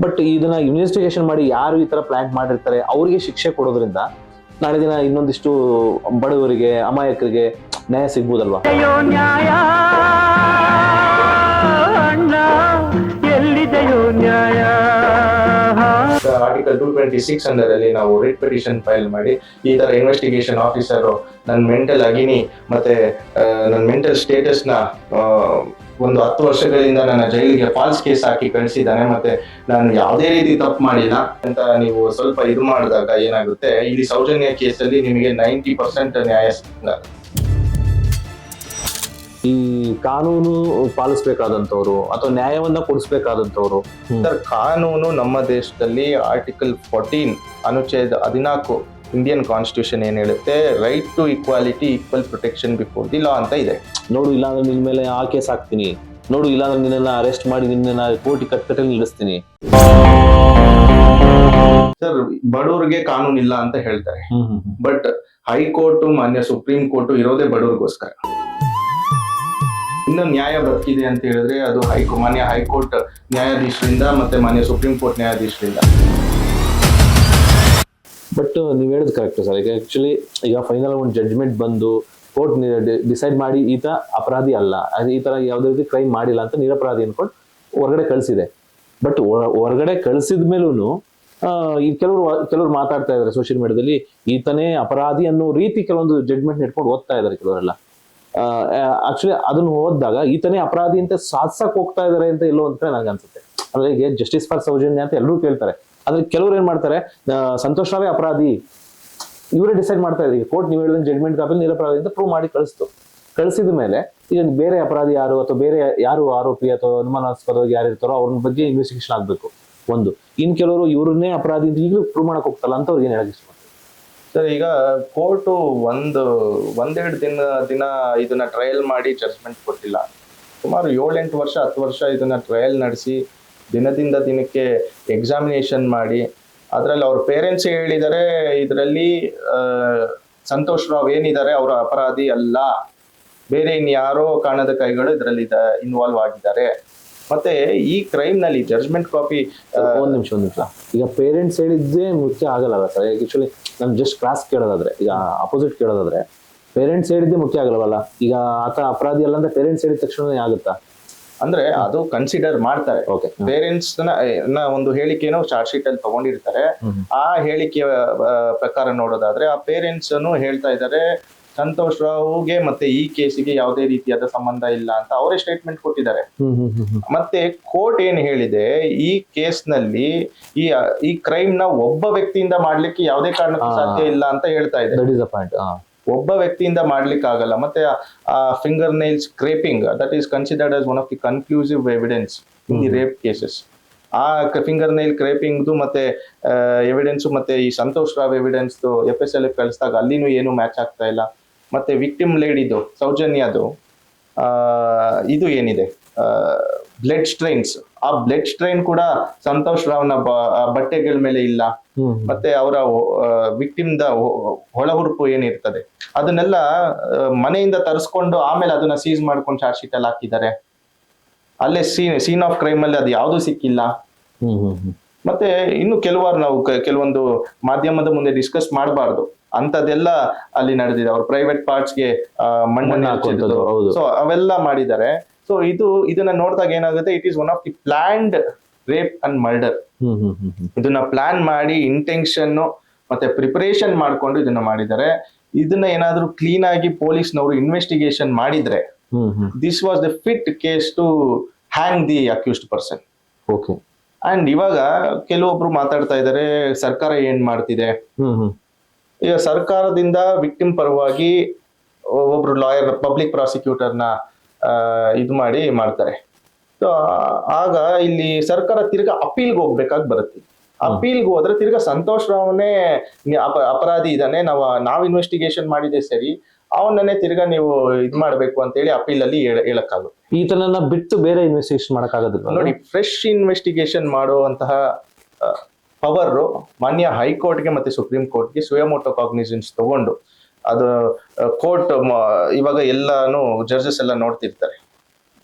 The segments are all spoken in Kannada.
ಬಟ್ ಇದನ್ನ ಇನ್ವೆಸ್ಟಿಗೇಷನ್ ಮಾಡಿ ಯಾರು ಈ ತರ ಪ್ಲಾಂಟ್ ಮಾಡಿರ್ತಾರೆ ಅವರಿಗೆ ಶಿಕ್ಷೆ ಕೊಡೋದ್ರಿಂದ ನಾಳೆ ದಿನ ಇನ್ನೊಂದಿಷ್ಟು ಬಡವರಿಗೆ ಅಮಾಯಕರಿಗೆ ನ್ಯಾಯ ಸಿಗ್ಬೋದಲ್ವಾ? ಎಲ್ಲಿದೆಯೋ ನ್ಯಾಯ ಎಲ್ಲಿದೆಯೋ ನ್ಯಾಯ? Article two twenty six under ಅಲ್ಲಿ ನಾವು ರಿಟ್ ಪಿಟಿಷನ್ ಫೈಲ್ ಮಾಡಿ ಈ ತರ ಇನ್ವೆಸ್ಟಿಗೇಷನ್ ಆಫೀಸರ್ ನನ್ನ ಮೆಂಟಲ್ ಅಗಿನಿ ಮತ್ತೆ ನನ್ನ ಮೆಂಟಲ್ ಸ್ಟೇಟಸ್ನ ಒಂದು ಹತ್ತು ವರ್ಷಗಳಿಂದ ನನ್ನ ಜೈಲಿಗೆ ಫಾಲ್ಸ್ ಕೇಸ್ ಹಾಕಿ ಕಳಿಸಿದ್ದಾನೆ ಮತ್ತೆ ನಾನು ಯಾವುದೇ ರೀತಿ ತಪ್ಪು ಮಾಡಿಲ್ಲ ಅಂತ ನೀವು ಸ್ವಲ್ಪ ಇದು ಮಾಡಿದಾಗ ಏನಾಗುತ್ತೆ ಇಲ್ಲಿ ಸೌಜನ್ಯ ಕೇಸಲ್ಲಿ ನಿಮಗೆ ನೈಂಟಿ ಪರ್ಸೆಂಟ್ ನ್ಯಾಯ ಸಿಗ್ತದೆ. ಈ ಕಾನೂನು ಪಾಲಿಸ್ಬೇಕಾದಂತವ್ರು ಅಥವಾ ನ್ಯಾಯವನ್ನ ಕೊಡಿಸ್ಬೇಕಾದಂಥವ್ರು ಸರ್ ಕಾನೂನು ನಮ್ಮ ದೇಶದಲ್ಲಿ ಆರ್ಟಿಕಲ್ ಫೋರ್ಟೀನ್ ಅನುಚ್ಛೇದ ಹದಿನಾಲ್ಕು ಇಂಡಿಯನ್ ಕಾನ್ಸ್ಟಿಟ್ಯೂಷನ್ ಏನ್ ಹೇಳುತ್ತೆ? Right to equality equal protection before the law ಅಂತ ಇದೆ. ನೋಡು ಇಲ್ಲಾಂದ್ರೆ ನಿನ್ ಮೇಲೆ ಆ ಕೇಸ್ ಹಾಕ್ತೀನಿ. ನೋಡು ಇಲ್ಲಾಂದ್ರೆ ನಿನ್ನೆಲ್ಲ ಅರೆಸ್ಟ್ ಮಾಡಿ ನಿನ್ನ ಕೋರ್ಟಿ ಕಟ್ಕಟ್ಟಲ್ಲಿ ನಿಲ್ಲಿಸ್ತೀನಿ ಸರ್ ಬಡವರಿಗೆ ಕಾನೂನು ಇಲ್ಲ ಅಂತ ಹೇಳ್ತಾರೆ. ಬಟ್ ಹೈಕೋರ್ಟ್ ಮಾನ್ಯ ಸುಪ್ರೀಂ ಕೋರ್ಟ್ ಇರೋದೇ ಬಡವ್ರಿಗೋಸ್ಕರ. ಇನ್ನೊಂದು ನ್ಯಾಯ ಬದುಕಿದೆ ಅಂತ ಹೇಳಿದ್ರೆ ಅದು ಹೈಕೋ ಮಾನ್ಯ ಹೈಕೋರ್ಟ್ ನ್ಯಾಯಾಧೀಶರಿಂದ ಮತ್ತೆ ಮಾನ್ಯ ಸುಪ್ರೀಂ ಕೋರ್ಟ್ ನ್ಯಾಯಾಧೀಶರಿಂದ. ಬಟ್ ನೀವು ಹೇಳೋದು ಕರೆಕ್ಟ್ ಸರ್ ಈಗ ಆ್ಯಕ್ಚುಲಿ ಈಗ ಫೈನಲ್ ಒಂದು ಜಡ್ಜ್ಮೆಂಟ್ ಬಂದು ಕೋರ್ಟ್ ಡಿಸೈಡ್ ಮಾಡಿ ಈತ ಅಪರಾಧಿ ಅಲ್ಲ. ಈ ಥರ ಯಾವುದೇ ರೀತಿ ಕ್ರೈಮ್ ಮಾಡಿಲ್ಲ ಅಂತ ನಿರಪರಾಧಿ ಅನ್ಕೊಂಡು ಹೊರಗಡೆ ಕಳಿಸಿದೆ. ಬಟ್ ಹೊರಗಡೆ ಕಳಿಸಿದ ಮೇಲೂ ಈ ಕೆಲವರು ಕೆಲವರು ಮಾತಾಡ್ತಾ ಇದ್ದಾರೆ ಸೋಷಿಯಲ್ ಮೀಡಿಯಾದಲ್ಲಿ ಈತನೇ ಅಪರಾಧಿ ಅನ್ನೋ ರೀತಿ ಕೆಲವೊಂದು ಜಡ್ಜ್ಮೆಂಟ್ ಇಟ್ಕೊಂಡು ಓದ್ತಾ ಇದ್ದಾರೆ ಕೆಲವರೆಲ್ಲ. ಆಕ್ಚುಲಿ ಅದನ್ನು ಓದಿದಾಗ ಈತನೇ ಅಪರಾಧಿ ಅಂತ ಸಾಧಿಸಕ್ ಹೋಗ್ತಾ ಇದ್ದಾರೆ ಅಂತ ಎಲ್ಲೋ ಅಂತ ನನಗೆ ಅನ್ಸುತ್ತೆ ಅಂದ್ರೆ ಜಸ್ಟಿಸ್ ಫಾರ್ ಸೌಜನ್ಯ ಅಂತ ಎಲ್ಲರೂ ಕೇಳ್ತಾರೆ. ಆದ್ರೆ ಕೆಲವರು ಏನ್ ಮಾಡ್ತಾರೆ ಸಂತೋಷ್ ಅಪರಾಧಿ. ಇವರೇ ಡಿಸೈಡ್ ಮಾಡ್ತಾ ಕೋರ್ಟ್ ನೀವು ಹೇಳಿದ ಜಡ್ಮೆಂಟ್ ಕಾಪಿ ನಿರಪರಾಧಿ ಅಂತ ಪ್ರೂವ್ ಮಾಡಿ ಕಳಿಸ್ತು. ಕಳಿಸಿದ ಮೇಲೆ, ಈಗ ಬೇರೆ ಅಪರಾಧಿ ಯಾರು ಅಥವಾ ಬೇರೆ ಯಾರು ಆರೋಪಿ ಅಥವಾ ಅನುಮಾನಾಸ್ಪದವಾಗಿ ಯಾರು ಇರ್ತಾರೋ ಅವ್ರ ಬಗ್ಗೆ ಇನ್ವೆಸ್ಟಿಗೇಷನ್ ಆಗ್ಬೇಕು, ಒಂದು. ಇನ್ ಕೆಲವರು ಇವ್ರನ್ನೇ ಅಪರಾಧಿ ಅಂತ ಈಗಲೂ ಪ್ರೂವ್ ಮಾಡಕ್ ಹೋಗ್ತಲ್ಲ ಅಂತ ಅವ್ರಿಗೆ ಏನ್ ಸರ್, ಈಗ ಕೋರ್ಟು ಒಂದು, ಒಂದೆರಡು ದಿನ ದಿನ ಇದನ್ನ ಟ್ರಯಲ್ ಮಾಡಿ ಜಡ್ಜ್ಮೆಂಟ್ ಕೊಟ್ಟಿಲ್ಲ. ಸುಮಾರು ಏಳೆಂಟು ವರ್ಷ, ಹತ್ತು ವರ್ಷ ಇದನ್ನ ಟ್ರಯಲ್ ನಡೆಸಿ ದಿನದಿಂದ ದಿನಕ್ಕೆ ಎಕ್ಸಾಮಿನೇಷನ್ ಮಾಡಿ, ಅದರಲ್ಲಿ ಅವ್ರ ಪೇರೆಂಟ್ಸ್ ಹೇಳಿದರೆ ಇದರಲ್ಲಿ ಸಂತೋಷ್ ರಾವ್ ಏನಿದ್ದಾರೆ ಅವರ ಅಪರಾಧಿ ಅಲ್ಲ. ಬೇರೆ ಇನ್ಯಾರೋ ಕಾಣದ ಕೈಗಳು ಇದರಲ್ಲಿ ಇನ್ವಾಲ್ವ್ ಆಗಿದ್ದಾರೆ. ಮತ್ತೆ ಈ ಕ್ರೈಮ್ನಲ್ಲಿ ಜಡ್ಜ್ಮೆಂಟ್ ಕಾಪಿ ಒಂದ್ ನಿಮಿಷ ಒಂದ್ ನಿಮಿಷ. ಈಗ ಪೇರೆಂಟ್ಸ್ ಹೇಳಿದ್ದೇ ಮುಖ್ಯ ಆಗಲ್ಲ ಸರ್? ಆಕ್ಚುಲಿ ನಾನು ಜಸ್ಟ್ ಕ್ಲಾಸ್ ಕೇಳೋದಾದ್ರೆ, ಈಗ ಅಪೋಸಿಟ್ ಕೇಳೋದಾದ್ರೆ ಪೇರೆಂಟ್ಸ್ ಹೇಳಿದ್ದೇ ಮುಖ್ಯ ಆಗಲ್ವಲ್ಲ? ಈಗ ಆತ ಅಪರಾಧಿ ಅಲ್ಲ ಅಂತ ಪೇರೆಂಟ್ಸ್ ಹೇಳಿದ ತಕ್ಷಣ ಆಗುತ್ತಾ? ಅಂದ್ರೆ ಅದು ಕನ್ಸಿಡರ್ ಮಾಡ್ತಾರೆ. ಪೇರೆಂಟ್ಸ್ನ ಒಂದು ಹೇಳಿಕೆನೂ ಚಾರ್ಜ್ ಶೀಟ್ ಅಲ್ಲಿ ತಗೊಂಡಿರ್ತಾರೆ. ಆ ಹೇಳಿಕೆಯ ಪ್ರಕಾರ ನೋಡೋದಾದ್ರೆ ಆ ಪೇರೆಂಟ್ಸ್ ಹೇಳ್ತಾ ಇದ್ದಾರೆ ಸಂತೋಷ್ ರಾವ್ಗೆ ಮತ್ತೆ ಈ ಕೇಸಿಗೆ ಯಾವುದೇ ರೀತಿಯಾದ ಸಂಬಂಧ ಇಲ್ಲ ಅಂತ ಅವರೇ ಸ್ಟೇಟ್ಮೆಂಟ್ ಕೊಟ್ಟಿದ್ದಾರೆ. ಮತ್ತೆ ಕೋರ್ಟ್ ಏನ್ ಹೇಳಿದೆ ಈ ಕೇಸ್ನಲ್ಲಿ ಈ ಈ ಕ್ರೈಮ್ನ ಒಬ್ಬ ವ್ಯಕ್ತಿಯಿಂದ ಮಾಡ್ಲಿಕ್ಕೆ ಯಾವುದೇ ಕಾರಣಕ್ಕೂ ಸಾಧ್ಯ ಇಲ್ಲ ಅಂತ ಹೇಳ್ತಾ ಇದೆ. ಪಾಯಿಂಟ್ ಒಬ್ಬ ವ್ಯಕ್ತಿಯಿಂದ ಮಾಡ್ಲಿಕ್ಕೆ ಆಗಲ್ಲ ಮತ್ತೆ finger nails scraping that is considered as one of the conclusive evidence in the rape cases ಆ ಫಿಂಗರ್ ನೈಲ್ ಕ್ರೇಪಿಂಗ್ದು ಮತ್ತೆ ಎವಿಡೆನ್ಸ್ ಮತ್ತೆ ಈ Santosh Rao evidence F S L ಕಳಿಸಿದಾಗ ಅಲ್ಲಿನೂ ಏನು ಮ್ಯಾಚ್ ಆಗ್ತಾ ಇಲ್ಲ. ಮತ್ತೆ ವಿಕ್ಟಿಮ್ ಲೇಡಿದು ಸೌಜನ್ಯದು ಆ, ಇದು ಏನಿದೆ? ಬ್ಲಡ್ ಸ್ಟ್ರೈನ್ಸ್ ಆ ಬ್ಲಡ್ ಸ್ಟ್ರೈನ್ ಕೂಡ ಸಂತೋಷ್ ರಾವ್ನ ಬಟ್ಟೆಗಳ ಮೇಲೆ ಇಲ್ಲ. ಮತ್ತೆ ಅವರ ವಿಕ್ಟಿಮ್ ದ ಒಳಹುರುಪು ಏನಿರ್ತದೆ ಅದನ್ನೆಲ್ಲ ಮನೆಯಿಂದ ತರಿಸ್ಕೊಂಡು ಆಮೇಲೆ ಅದನ್ನ ಸೀಸ್ ಮಾಡ್ಕೊಂಡು ಚಾರ್ಜ್ ಶೀಟ್ ಅಲ್ಲಿ ಹಾಕಿದ್ದಾರೆ. ಅಲ್ಲೇ ಸೀನ್ ಸೀನ್ ಆಫ್ ಕ್ರೈಮ್ ಅಲ್ಲಿ ಅದು ಯಾವುದು ಸಿಕ್ಕಿಲ್ಲ. ಮತ್ತೆ ಇನ್ನು ಕೆಲವಾರು ನಾವು ಕೆಲವೊಂದು ಮಾಧ್ಯಮದ ಮುಂದೆ ಡಿಸ್ಕಸ್ ಮಾಡಬಾರ್ದು. ಅಂತದೆಲ್ಲ ಅಲ್ಲಿ ನಡೆದಿದೆ. ಅವ್ರ ಪ್ರೈವೇಟ್ ಪಾರ್ಟ್ಸ್ಗೆ ಮಣ್ಣು ಮಣ್ಣನ್ನು ಹೌದು. ಸೊ ಅವೆಲ್ಲ ಮಾಡಿದ್ದಾರೆ. ಸೊ ಇದು ಇದನ್ನ ನೋಡಿದಾಗ ಏನಾಗುತ್ತೆ? It is one of the planned rape and murder ಇದನ್ನ ಪ್ಲಾನ್ ಮಾಡಿ ಇಂಟೆನ್ಷನ್ ಮತ್ತೆ ಪ್ರಿಪರೇಷನ್ ಮಾಡ್ಕೊಂಡು ಇದನ್ನ ಮಾಡಿದ್ದಾರೆ. ಇದನ್ನ ಏನಾದ್ರೂ ಕ್ಲೀನ್ ಆಗಿ ಪೊಲೀಸ್ನವರು ಇನ್ವೆಸ್ಟಿಗೇಷನ್ ಮಾಡಿದ್ರೆ this was the fit case to hang the accused person okay and ಇವಾಗ ಕೆಲವೊಬ್ರು ಮಾತಾಡ್ತಾ ಇದ್ದಾರೆ ಸರ್ಕಾರ ಏನ್ ಮಾಡ್ತಿದೆ? ಈಗ ಸರ್ಕಾರದಿಂದ ವಿಕ್ಟಿಮ್ ಪರವಾಗಿ ಒಬ್ರು ಲಾಯರ್ ಪಬ್ಲಿಕ್ ಪ್ರಾಸಿಕ್ಯೂಟರ್ನ ಇದು ಮಾಡಿ ಮಾಡ್ತಾರೆ. ಸೊ ಆಗ ಇಲ್ಲಿ ಸರ್ಕಾರ ತಿರ್ಗಾ ಅಪೀಲ್ಗೆ ಹೋಗ್ಬೇಕಾಗಿ ಬರುತ್ತೆ. ಅಪೀಲ್ಗೆ ಹೋದ್ರೆ ತಿರ್ಗ ಸಂತೋಷ್ ರಾವ್ನೇ ಅಪ ಅಪರಾಧಿ ಇದ್ದಾನೆ ನಾವು ನಾವ್ ಇನ್ವೆಸ್ಟಿಗೇಷನ್ ಮಾಡಿದೆ ಸರಿ ಅವನನ್ನೇ ತಿರ್ಗ ನೀವು ಇದ್ ಮಾಡ್ಬೇಕು ಅಂತ ಹೇಳಿ ಅಪೀಲ್ ಅಲ್ಲಿ ಹೇಳ- ಹೇಳಕ್ಕಾಗುತ್ತೆ. ಈತನನ್ನ ಬಿಟ್ಟು ಬೇರೆ ಇನ್ವೆಸ್ಟಿಗೇಷನ್ ಮಾಡಕ್ ನೋಡಿ ಫ್ರೆಶ್ ಇನ್ವೆಸ್ಟಿಗೇಷನ್ ಮಾಡುವಂತಹ ಪವರ್ ಮಾನ್ಯ ಹೈಕೋರ್ಟ್ಗೆ ಮತ್ತೆ ಸುಪ್ರೀಂ ಕೋರ್ಟ್ಗೆ ಸುಯಮೋಟೋ ಕಾಗ್ನಿಸೆನ್ಸ್ ತಗೊಂಡು ಅದು ಕೋರ್ಟ್ ಇವಾಗ ಎಲ್ಲಾನು ಜಡ್ಜಸ್ ಎಲ್ಲ ನೋಡ್ತಿರ್ತಾರೆ.